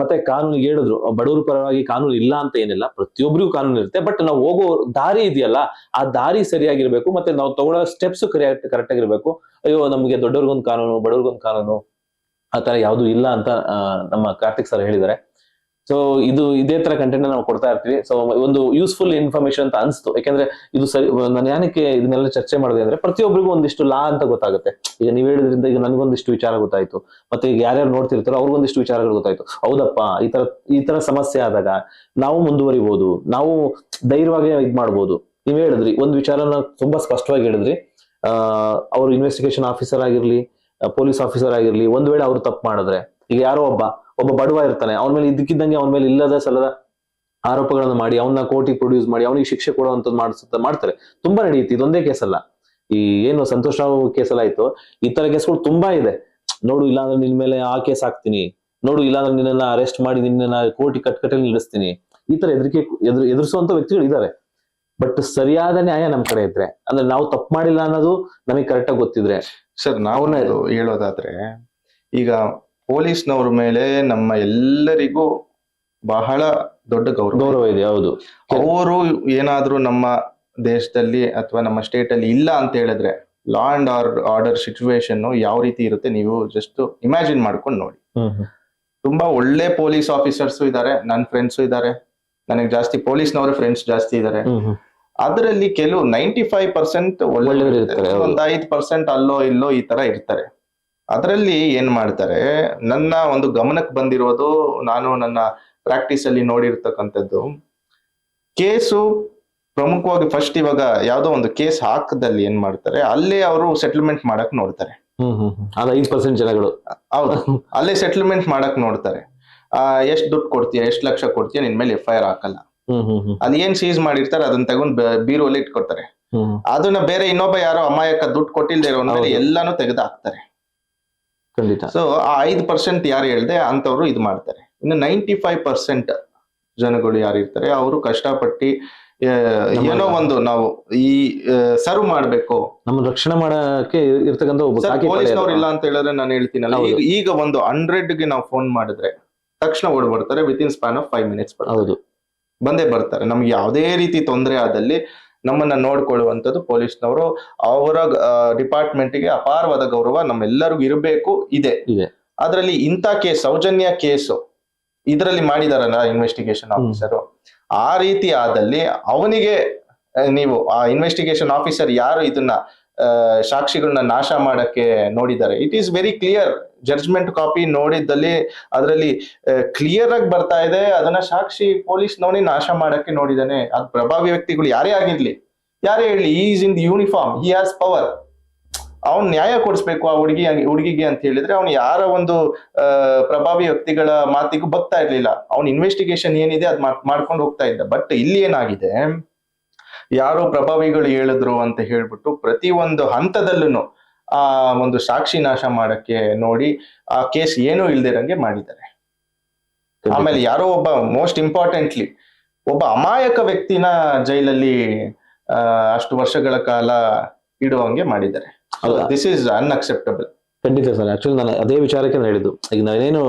ಮತ್ತೆ ಕಾನೂನಿಗೆ ಹೇಳಿದ್ರು, ಬಡವರ ಪರವಾಗಿ ಕಾನೂನು ಇಲ್ಲ ಅಂತ ಏನಿಲ್ಲ, ಪ್ರತಿಯೊಬ್ಬರಿಗೂ ಕಾನೂನು ಇರುತ್ತೆ ಬಟ್ ನಾವು ಹೋಗೋ ದಾರಿ ಇದೆಯಲ್ಲ, ಆ ದಾರಿ ಸರಿಯಾಗಿರ್ಬೇಕು, ಮತ್ತೆ ನಾವು ತಗೊಳ್ಳೋ ಸ್ಟೆಪ್ಸ್ ಕರೆಕ್ಟ್ ಕರೆಕ್ಟ್ ಆಗಿರ್ಬೇಕು. ಅಯ್ಯೋ, ನಮಗೆ ದೊಡ್ಡವ್ರಿಗೊಂದು ಕಾನೂನು, ಬಡವ್ರಿಗೊಂದು ಕಾನೂನು, ಆ ತರ ಯಾವುದು ಇಲ್ಲ ಅಂತ ನಮ್ಮ ಕಾರ್ತಿಕ್ ಸರ್ ಹೇಳಿದ್ದಾರೆ. ಸೊ ಇದು ಇದೇ ತರ ಕಂಟೆಂಟ್ ನಾವು ಕೊಡ್ತಾ ಇರ್ತೀವಿ. ಸೊ ಒಂದು ಯೂಸ್ಫುಲ್ ಇನ್ಫಾರ್ಮೇಶನ್ ಅಂತ ಅನ್ಸ್ತು. ಯಾಕಂದ್ರೆ ಇದು ಸರಿ, ನಾನು ಯಾನಕ್ಕೆ ಇದನ್ನೆಲ್ಲ ಚರ್ಚೆ ಮಾಡಿದೆ ಅಂದ್ರೆ ಪ್ರತಿಯೊಬ್ಬರಿಗೂ ಒಂದಿಷ್ಟು ಲಾ ಅಂತ ಗೊತ್ತಾಗುತ್ತೆ. ಈಗ ನೀವು ಹೇಳಿದ್ರಿಂದ ಈಗ ನನಗೊಂದಿಷ್ಟು ವಿಚಾರ ಗೊತ್ತಾಯ್ತು. ಮತ್ತೆ ಈಗ ಯಾರ್ಯಾರು ನೋಡ್ತಿರ್ತಾರೋ ಅವ್ರಿಗೊಂದಿಷ್ಟು ವಿಚಾರಗಳು ಗೊತ್ತಾಯ್ತು. ಹೌದಪ್ಪ, ಈ ತರ ಈ ತರ ಸಮಸ್ಯೆ ಆದಾಗ ನಾವು ಮುಂದುವರಿಬಹುದು ನಾವು ಧೈರ್ಯವಾಗಿ ಇದ್ ಮಾಡ್ಬೋದು. ನೀವ್ ಹೇಳಿದ್ರಿ, ಒಂದು ವಿಚಾರನ ತುಂಬಾ ಸ್ಪಷ್ಟವಾಗಿ ಹೇಳಿದ್ರಿ. ಅವರು ಇನ್ವೆಸ್ಟಿಗೇಷನ್ ಆಫೀಸರ್ ಆಗಿರ್ಲಿ ಪೊಲೀಸ್ ಆಫೀಸರ್ ಆಗಿರ್ಲಿ, ಒಂದ್ ವೇಳೆ ಅವ್ರು ತಪ್ಪು ಮಾಡಿದ್ರೆ, ಈಗ ಯಾರೋ ಒಬ್ಬ ಒಬ್ಬ ಬಡವ ಇರ್ತಾನೆ, ಅವನ ಮೇಲೆ ಇದಕ್ಕಿದ್ದಂಗೆ ಅವನ ಮೇಲೆ ಇಲ್ಲದ ಸಲದ ಆರೋಪಗಳನ್ನು ಮಾಡಿ, ಅವನ್ನ ಕೋಟಿ ಪ್ರೊಡ್ಯೂಸ್ ಮಾಡಿ, ಅವನಿಗೆ ಶಿಕ್ಷೆ ಕೊಡುವಂಥದ್ದು ಮಾಡಿಸುತ್ತ, ಮಾಡ್ತಾರೆ. ತುಂಬಾ ನಡೆಯುತ್ತೆ, ಇದೊಂದೇ ಕೇಸ್ ಅಲ್ಲ ಈ ಏನು ಸಂತೋಷ್ ರಾವ್ ಕೇಸಲ್ಲ ಆಯ್ತು ಈ ತರ ಕೇಸ್ಗಳು ತುಂಬಾ ಇದೆ. ನೋಡು, ಇಲ್ಲಾಂದ್ರೆ ನಿನ್ ಮೇಲೆ ಆ ಕೇಸ್ ಹಾಕ್ತೀನಿ. ನೋಡು, ಇಲ್ಲಾಂದ್ರೆ ನಿನ್ನ ಅರೆಸ್ಟ್ ಮಾಡಿ ನಿನ್ನ ಕೋಟಿ ಕಟ್ಕಟ್ಟಲ್ಲಿ ನಿಲ್ಲಿಸ್ತೀನಿ ಈ ತರ ಎದುರಿಕೆ, ಎದುರು ಎದುರಿಸುವಂತ ವ್ಯಕ್ತಿಗಳು ಇದ್ದಾರೆ. ಬಟ್ ಸರಿಯಾದ ನ್ಯಾಯ ನಮ್ ಕಡೆ ಇದ್ರೆ, ಅಂದ್ರೆ ನಾವು ತಪ್ಪು ಮಾಡಿಲ್ಲ ಅನ್ನೋದು ನಮಗೆ ಕರೆಕ್ಟ್ ಆಗಿ ಗೊತ್ತಿದ್ರೆ. ಸರ್ ನಾವು ಹೇಳೋದಾದ್ರೆ, ಈಗ ಪೊಲೀಸ್ನವ್ರ ಮೇಲೆ ನಮ್ಮ ಎಲ್ಲರಿಗೂ ಬಹಳ ದೊಡ್ಡ ಗೌರವ. ಗೌರವ ಇದೆ ಹೌದು. ಅವರು ಏನಾದ್ರೂ ನಮ್ಮ ದೇಶದಲ್ಲಿ ಅಥವಾ ನಮ್ಮ ಸ್ಟೇಟ್ ಅಲ್ಲಿ ಇಲ್ಲ ಅಂತ ಹೇಳಿದ್ರೆ ಲಾ ಅಂಡ್ ಆರ್ಡರ್ ಸಿಚುವೇಶನ್ ಯಾವ ರೀತಿ ಇರುತ್ತೆ ನೀವು ಜಸ್ಟ್ ಇಮ್ಯಾಜಿನ್ ಮಾಡ್ಕೊಂಡು ನೋಡಿ. ತುಂಬಾ ಒಳ್ಳೆ ಪೊಲೀಸ್ ಆಫೀಸರ್ಸ್ ಇದ್ದಾರೆ ನನ್ನ ಫ್ರೆಂಡ್ಸ್ ಇದ್ದಾರೆ ನನಗೆ ಜಾಸ್ತಿ ಪೊಲೀಸ್ನವರು ಫ್ರೆಂಡ್ಸ್ ಜಾಸ್ತಿ ಇದ್ದಾರೆ ಅದರಲ್ಲಿ ಕೆಲವು ನೈಂಟಿ ಫೈವ್ ಪರ್ಸೆಂಟ್ ಒಳ್ಳೆ. ಒಂದ್ ಐದ್ ಪರ್ಸೆಂಟ್ ಅಲ್ಲೋ ಇಲ್ಲೋ ಈ ತರ ಇರ್ತಾರೆ. ಅದರಲ್ಲಿ ಏನ್ ಮಾಡ್ತಾರೆ ನನ್ನ ಒಂದು ಗಮನಕ್ಕೆ ಬಂದಿರೋದು ನಾನು ನನ್ನ ಪ್ರಾಕ್ಟೀಸ್ ಅಲ್ಲಿ ನೋಡಿರ್ತಕ್ಕಂಥದ್ದು ಕೇಸು ಪ್ರಮುಖವಾಗಿ ಫಸ್ಟ್ ಇವಾಗ ಯಾವುದೋ ಒಂದು ಕೇಸ್ ಹಾಕದಲ್ಲಿ ಏನ್ ಮಾಡ್ತಾರೆ ಅಲ್ಲೇ ಅವರು ಸೆಟಲ್ಮೆಂಟ್ ಮಾಡಕ್ ನೋಡ್ತಾರೆ. ಐದು ಪರ್ಸೆಂಟ್ ಜನಗಳು. ಹೌದು. ಅಲ್ಲೇ ಸೆಟಲ್ಮೆಂಟ್ ಮಾಡಕ್ ನೋಡ್ತಾರೆ. ಆ ಎಷ್ಟ್ ದುಡ್ಡು ಕೊಡ್ತೀಯ ಎಷ್ಟ್ ಲಕ್ಷ ಕೊಡ್ತೀಯ ನಿನ್ ಮೇಲೆ ಎಫ್ ಐ ಆರ್ ಹಾಕಲ್ಲ. ಅಲ್ಲಿ ಏನ್ ಸೀಸ್ ಮಾಡಿರ್ತಾರೆ ಅದನ್ನ ತಗೊಂಡ್ ಬೀರುವಲ್ಲಿ ಇಟ್ಕೊಡ್ತಾರೆ. ಅದನ್ನ ಬೇರೆ ಇನ್ನೊಬ್ಬ ಯಾರೋ ಅಮಾಯಕ ದುಡ್ಡು ಕೊಟ್ಟಿಲ್ದೇ ಇರೋ. ಎಲ್ಲಾನು ತೆಗೆದು ಹಾಕ್ತಾರೆ ಖಂಡಿತ. ಸೊ ಆ ಐದು ಪರ್ಸೆಂಟ್ ಯಾರು ಹೇಳ್ದೆ ಅಂತವ್ರು ಇದು ಮಾಡ್ತಾರೆ. ಇನ್ನು ನೈಂಟಿ ಫೈವ್ ಪರ್ಸೆಂಟ್ ಜನಗಳು ಯಾರು ಇರ್ತಾರೆ ಅವರು ಕಷ್ಟಪಟ್ಟು ಏನೋ ಒಂದು ನಾವು ಈ ಸರ್ವ್ ಮಾಡ್ಬೇಕು. ನಮ್ಮ ರಕ್ಷಣೆ ಮಾಡಕ್ಕೆ ಇರ್ತಕ್ಕಂಥ ಪೊಲೀಸ್ನವ್ರು ಇಲ್ಲ ಅಂತ ಹೇಳಿದ್ರೆ ನಾನು ಹೇಳ್ತೀನಲ್ಲ ಈಗ ಈಗ ಒಂದು ಹಂಡ್ರೆಡ್ಗೆ ನಾವು ಫೋನ್ ಮಾಡಿದ್ರೆ ತಕ್ಷಣ ಓಡ್ ಬರ್ತಾರೆ within span of five minutes ಹೌದು. ಬಂದೇ ಬರ್ತಾರೆ. ನಮ್ಗೆ ಯಾವುದೇ ರೀತಿ ತೊಂದರೆ ಆದಲ್ಲಿ ನಮ್ಮನ್ನ ನೋಡ್ಕೊಳ್ಳುವಂಥದ್ದು ಪೊಲೀಸ್ನವರು. ಅವರ ಡಿಪಾರ್ಟ್ಮೆಂಟ್ಗೆ ಅಪಾರವಾದ ಗೌರವ ನಮ್ಮೆಲ್ಲರಿಗೂ ಇರಬೇಕು ಇದೆ. ಇದೆ. ಅದರಲ್ಲಿ ಇಂಥ ಕೇಸ್ ಸೌಜನ್ಯ ಕೇಸು ಇದರಲ್ಲಿ ಮಾಡಿದಾರಲ್ಲ ಇನ್ವೆಸ್ಟಿಗೇಷನ್ ಆಫೀಸರ್ ಆ ರೀತಿ ಆದಲ್ಲಿ ಅವನಿಗೆ ನೀವು ಆ ಇನ್ವೆಸ್ಟಿಗೇಷನ್ ಆಫೀಸರ್ ಯಾರು ಇದನ್ನ ಸಾಕ್ಷಿಗಳನ್ನ ನಾಶ ಮಾಡಕ್ಕೆ ನೋಡಿದ್ದಾರೆ. It is very clear judgement copy ನೋಡಿದ್ದಲ್ಲಿ ಅದರಲ್ಲಿ ಕ್ಲಿಯರ್ ಆಗಿ ಬರ್ತಾ ಇದೆ. ಅದನ್ನ ಸಾಕ್ಷಿ ಪೊಲೀಸ್ನವನೇ ನಾಶ ಮಾಡಕ್ಕೆ ನೋಡಿದಾನೆ ಅದ್ ಪ್ರಭಾವಿ ವ್ಯಕ್ತಿಗಳು ಯಾರೇ ಆಗಿರ್ಲಿ, ಯಾರೇ ಹೇಳಿ is in the uniform he has power ಅವ್ನ್ ನ್ಯಾಯ ಕೊಡಿಸ್ಬೇಕು ಆ ಹುಡುಗಿ, ಹುಡುಗಿಗೆ ಅಂತ ಹೇಳಿದ್ರೆ ಅವ್ನು ಯಾರ ಒಂದು ಪ್ರಭಾವಿ ವ್ಯಕ್ತಿಗಳ ಮಾತಿಗೂ ಬಗ್ತಾ ಇರ್ಲಿಲ್ಲ. ಅವ್ನ ಇನ್ವೆಸ್ಟಿಗೇಷನ್ ಏನಿದೆ ಅದ್ ಮಾಡ್ಕೊಂಡು ಹೋಗ್ತಾ ಇದ್ದ. ಬಟ್ ಇಲ್ಲಿ ಏನಾಗಿದೆ ಯಾರೋ ಪ್ರಭಾವಿಗಳು ಹೇಳಿದ್ರು ಅಂತ ಹೇಳ್ಬಿಟ್ಟು ಪ್ರತಿ ಒಂದು ಹಂತದಲ್ಲೂ ಆ ಒಂದು ಸಾಕ್ಷಿ ನಾಶ ಮಾಡಕ್ಕೆ ನೋಡಿ ಆ ಕೇಸ್ ಏನೂ ಇಲ್ದಿರಂಗೆ ಮಾಡಿದ್ದಾರೆ. ಆಮೇಲೆ ಯಾರೋ ಒಬ್ಬ ಮೋಸ್ಟ್ ಇಂಪಾರ್ಟೆಂಟ್ಲಿ ಒಬ್ಬ ಅಮಾಯಕ ವ್ಯಕ್ತಿನ ಜೈಲಲ್ಲಿ ಆ, ಅಷ್ಟು ವರ್ಷಗಳ ಕಾಲ ಇಡುವಂಗೆ ಮಾಡಿದ್ದಾರೆ? ದಿಸ್ ಇಸ್ ಅನ್ಅಕ್ಸೆಪ್ಟಬಲ್ ಖಂಡಿತ ಸರ್. ಆಕ್ಚುಲಿ ನಾನು ಅದೇ ವಿಚಾರಕ್ಕೆ ನಾನು ಹೇಳಿದ್ದು. ಈಗ ನಾನೇನು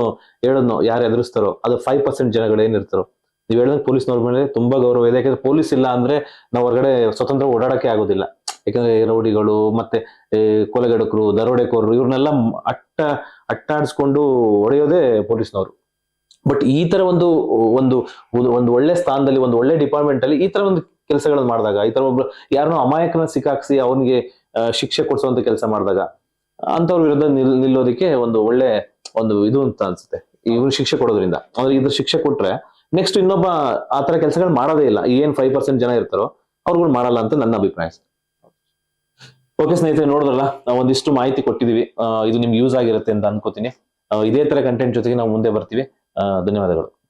ಹೇಳೋದ್ನೋ ಯಾರು ಎದುರಿಸ್ತಾರೋ ಅದು ಫೈವ್ ಪರ್ಸೆಂಟ್ ಜನಗಳು ಏನಿರ್ತಾರೋ ನೀವು ಹೇಳಿದಂಗೆ ಪೊಲೀಸ್ನವ್ರ ಮೇಲೆ ತುಂಬಾ ಗೌರವ ಇದೆ. ಯಾಕಂದ್ರೆ ಪೊಲೀಸ್ ಇಲ್ಲ ಅಂದ್ರೆ ನಾವು ಹೊರಗಡೆ ಸ್ವತಂತ್ರ ಓಡಾಡಕ್ಕೆ ಆಗೋದಿಲ್ಲ. ಯಾಕಂದ್ರೆ ರೌಡಿಗಳು ಮತ್ತೆ ಕೊಲೆಗಡಕರು, ದರೋಡೆಕೋರರು ಇವ್ರನ್ನೆಲ್ಲ ಅಟ್ಟ ಅಟ್ಟಾಡಿಸ್ಕೊಂಡು ಹೊಡೆಯೋದೇ ಪೊಲೀಸ್ನವರು. ಬಟ್ ಈ ತರ ಒಂದು ಒಂದು ಒಂದು- ಒಳ್ಳೆ ಸ್ಥಾನದಲ್ಲಿ, ಒಂದು ಒಳ್ಳೆ ಡಿಪಾರ್ಟ್ಮೆಂಟ್ ಅಲ್ಲಿ ಈ ತರ ಒಂದು ಕೆಲಸಗಳನ್ನು ಮಾಡಿದಾಗ, ಈ ತರ ಒಬ್ರು ಯಾರನ್ನೋ ಅಮಾಯಕನ ಸಿಕ್ಕಾಕ್ಸಿ ಅವನಿಗೆ ಶಿಕ್ಷೆ ಕೊಡಿಸುವಂತ ಕೆಲಸ ಮಾಡಿದಾಗ ಅಂತವ್ರ ವಿರುದ್ಧ ನಿಲ್, ನಿಲ್ಲೋದಕ್ಕೆ ಒಂದು ಒಳ್ಳೆ ಒಂದು ಇದು ಅಂತ ಅನ್ಸುತ್ತೆ. ಇವ್ರು ಶಿಕ್ಷೆ ಕೊಡೋದ್ರಿಂದ. ಅವ್ರಿಗೆ ಇದ್ರ ಶಿಕ್ಷೆ ಕೊಟ್ರೆ ನೆಕ್ಸ್ಟ್ ಇನ್ನೊಬ್ಬ ಆ ತರ ಕೆಲಸಗಳು ಮಾಡೋದೇ ಇಲ್ಲ. ಏನ್ ಫೈವ್ ಪರ್ಸೆಂಟ್ ಜನ ಇರ್ತಾರೋ ಅವ್ರುಗಳು ಮಾಡಲ್ಲ ಅಂತ ನನ್ನ ಅಭಿಪ್ರಾಯ. ಓಕೆ ಸ್ನೇಹಿತರೆ, ನೋಡಿದ್ರಲ್ಲ, ನಾವು ಒಂದಿಷ್ಟು ಮಾಹಿತಿ ಕೊಟ್ಟಿದೀವಿ ಇದು ನಿಮ್ಗೆ ಯೂಸ್ ಆಗಿರುತ್ತೆ ಅಂತ ಅನ್ಕೋತೀನಿ. ಇದೇ ತರ ಕಂಟೆಂಟ್ ಜೊತೆಗೆ ನಾವು ಮುಂದೆ ಬರ್ತೀವಿ. ಧನ್ಯವಾದಗಳು.